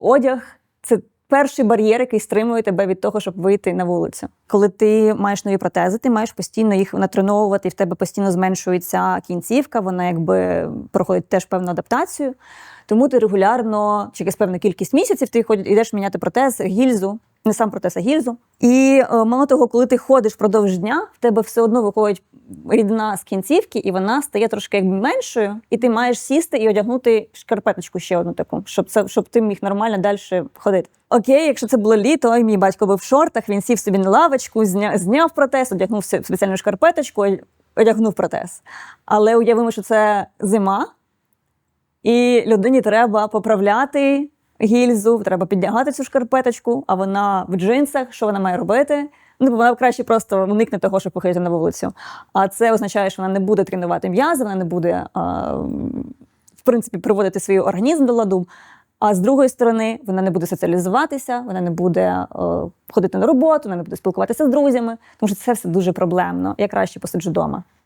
Одяг це перший бар'єр, який стримує тебе від того, щоб вийти на вулицю. Коли ти маєш нові протези, ти маєш постійно їх натреновувати, і в тебе постійно зменшується кінцівка, вона якби проходить теж певну адаптацію. Тому ти регулярно, через певну кількість місяців, ти ходиш, йдеш міняти протез, гільзу, не сам протез, а гільзу. І е, мало того, коли ти ходиш впродовж дня, в тебе все одно виходить рідина з кінцівки, і вона стає трошки якби меншою, і ти маєш сісти і одягнути шкарпеточку ще одну таку, щоб це щоб ти міг нормально далі ходити. Окей, якщо це було літо, і мій батько був в шортах, він сів собі на лавочку, зня, зняв протез, одягнув спеціальну шкарпеточку, одягнув протез. Але уявимо, що це зима, і людині треба поправляти гільзу, треба піддягати цю шкарпеточку, а вона в джинсах, що вона має робити? Ну, вона краще просто уникне того, щоб походити на вулицю. А це означає, що вона не буде тренувати м'язи, вона не буде, а, в принципі, приводити свій організм до ладу. А з другої сторони, вона не буде соціалізуватися, вона не буде е, ходити на роботу, вона не буде спілкуватися з друзями, тому що це все дуже проблемно. Я краще посиджу вдома.